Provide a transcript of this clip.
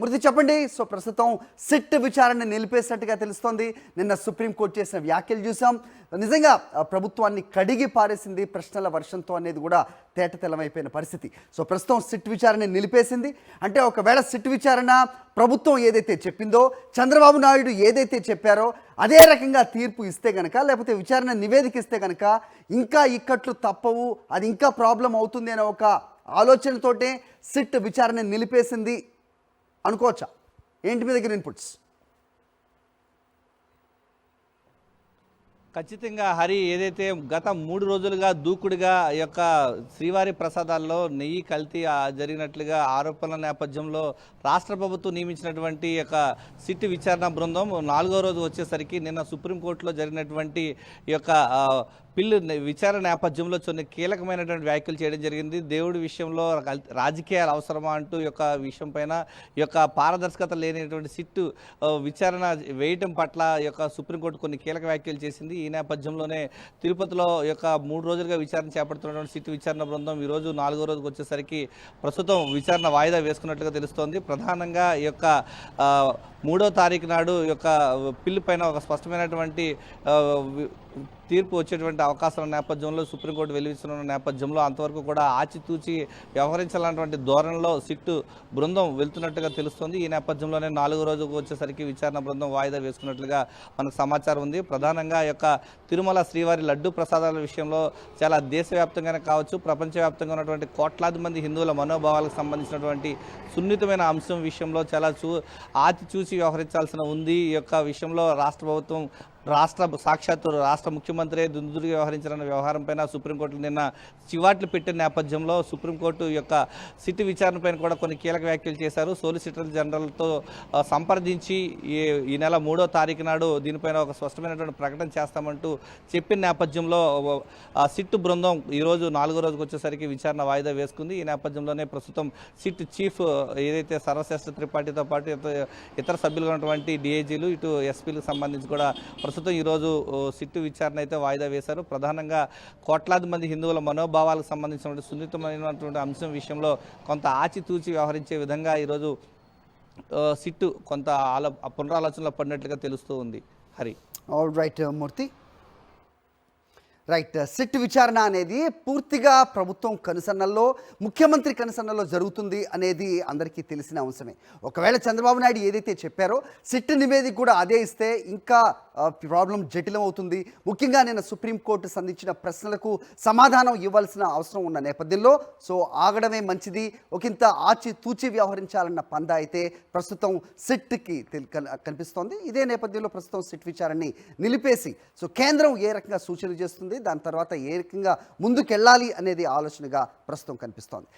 మృతి చెప్పండి. సో ప్రస్తుతం సిట్ విచారణ నిలిపేసినట్టుగా తెలుస్తోంది. నిన్న సుప్రీంకోర్టు చేసిన వ్యాఖ్యలు చూసాం నిజంగా ప్రభుత్వాన్ని కడిగి పారేసింది ప్రశ్నల వర్షంతో అనేది కూడా తేటతెల్లమైపోయిన పరిస్థితి. సో ప్రస్తుతం సిట్ విచారణ నిలిపేసింది. అంటే ఒకవేళ సిట్ విచారణ ప్రభుత్వం ఏదైతే చెప్పిందో చంద్రబాబు నాయుడు ఏదైతే చెప్పారో అదే రకంగా తీర్పు ఇస్తే గనక లేకపోతే విచారణ నివేదిక ఇస్తే గనక ఇంకా ఇక్కట్లు తప్పవు అది ఇంకా ప్రాబ్లం అవుతుంది అనే ఒక ఆలోచనతోటే సిట్ విచారణ నిలిపేసింది అనుకోవచ్చా? ఏంటి మీ దగ్గర ఇన్పుట్స్ ఖచ్చితంగా హరి ఏదైతే గత మూడు రోజులుగా దూకుడుగా ఈ యొక్క శ్రీవారి ప్రసాదాల్లో నెయ్యి కల్తీ జరిగినట్లుగా ఆరోపణల నేపథ్యంలో రాష్ట్ర ప్రభుత్వం నియమించినటువంటి యొక్క సిట్ విచారణ బృందం నాలుగో రోజు వచ్చేసరికి నిన్న సుప్రీంకోర్టులో జరిగినటువంటి యొక్క పిల్లు విచారణ నేపథ్యంలో కొన్ని కీలకమైనటువంటి వ్యాఖ్యలు చేయడం జరిగింది. దేవుడి విషయంలో రాజకీయాలు అవసరమా అంటూ యొక్క విషయం పైన యొక్క పారదర్శకత లేనటువంటి సిట్టు విచారణ వేయటం పట్ల యొక్క సుప్రీంకోర్టు కొన్ని కీలక వ్యాఖ్యలు చేసింది. ఈ నేపథ్యంలోనే తిరుపతిలో యొక్క మూడు రోజులుగా విచారణ చేపడుతున్నటువంటి సిట్ విచారణ బృందం ఈ రోజు నాలుగో రోజుకి వచ్చేసరికి ప్రస్తుతం విచారణ వాయిదా వేసుకున్నట్లుగా తెలుస్తోంది. ప్రధానంగా ఈ యొక్క మూడో తారీఖు నాడు యొక్క పిల్లు పైన ఒక స్పష్టమైనటువంటి తీర్పు వచ్చేటువంటి అవకాశాల నేపథ్యంలో సుప్రీంకోర్టు వెలువిస్తున్న నేపథ్యంలో అంతవరకు కూడా ఆచితూచి వ్యవహరించాలన్నటువంటి ధోరణిలో సిట్టు బృందం వెళ్తున్నట్టుగా తెలుస్తుంది. ఈ నేపథ్యంలోనే నాలుగో రోజుకు వచ్చేసరికి విచారణ బృందం వాయిదా వేసుకున్నట్లుగా మనకు సమాచారం ఉంది. ప్రధానంగా యొక్క తిరుమల శ్రీవారి లడ్డు ప్రసాదాల విషయంలో చాలా దేశవ్యాప్తంగానే కావచ్చు ప్రపంచవ్యాప్తంగా ఉన్నటువంటి కోట్లాది మంది హిందువుల మనోభావాలకు సంబంధించినటువంటి సున్నితమైన అంశం విషయంలో చాలా చూ ఆచి చూసి వ్యవహరించాల్సిన ఉంది. ఈ యొక్క విషయంలో రాష్ట్ర ప్రభుత్వం రాష్ట్ర సాక్షాత్తు రాష్ట్ర ముఖ్యమంత్రి దుందుడుగా వ్యవహరించిన వ్యవహారంపైన సుప్రీంకోర్టు నిన్న చివాట్లు పెట్టిన నేపథ్యంలో సుప్రీంకోర్టు యొక్క సిట్ విచారణపైన కూడా కొన్ని కీలక వ్యాఖ్యలు చేశారు. సోలిసిటర్ జనరల్తో సంప్రదించి ఈ ఈ నెల మూడో తారీఖు నాడు దీనిపైన ఒక స్పష్టమైనటువంటి ప్రకటన చేస్తామంటూ చెప్పిన నేపథ్యంలో సిట్ బృందం ఈరోజు నాలుగో రోజుకి వచ్చేసరికి విచారణ వాయిదా వేసుకుంది. ఈ నేపథ్యంలోనే ప్రస్తుతం సిట్ చీఫ్ ఏదైతే సర్వశ్రేష్ఠ త్రిపాఠితో పాటు ఇతర ఇతర సభ్యులుగా ఉన్నటువంటి డిఐజీలు ఇటు ఎస్పీలకు సంబంధించి కూడా ప్రస్తుతం ఈరోజు సిట్టు విచారణ అయితే వాయిదా వేశారు. ప్రధానంగా కోట్లాది మంది హిందువుల మనోభావాలకు సంబంధించినటువంటి సున్నితమైనటువంటి అంశం విషయంలో కొంత ఆచితూచి వ్యవహరించే విధంగా ఈరోజు సిట్టు కొంత ఆలో పునరాలోచనలో పడినట్లుగా తెలుస్తూ ఉంది. Hari. All right Murthy right SIT విచారణ అనేది పూర్తిగా ప్రభుత్వం కనుసన్నల్లో ముఖ్యమంత్రి కనుసన్నల్లో జరుగుతుంది అనేది అందరికీ తెలిసిన అంశమే. ఒకవేళ చంద్రబాబు నాయుడు ఏదైతే చెప్పారో సిట్ నివేదిక కూడా అదే ఇస్తే ఇంకా ప్రాబ్లం జటిలం అవుతుంది ముఖ్యంగా నేను సుప్రీంకోర్టు సంధించిన ప్రశ్నలకు సమాధానం ఇవ్వాల్సిన అవసరం ఉన్న నేపథ్యంలో సో ఆగడమే మంచిది. ఒకంత ఆచి తూచి వ్యవహరించాలన్న పంద అయితే ప్రస్తుతం సిట్కి కనిపిస్తోంది. ఇదే నేపథ్యంలో ప్రస్తుతం సిట్ విచారణని నిలిపేసి సో కేంద్రం ఏ రకంగా సూచనలు చేస్తుంది? దాని తర్వాత ఏ రకంగా ముందుకెళ్ళాలి అనేది ఆలోచనగా ప్రస్తుతం కనిపిస్తోంది.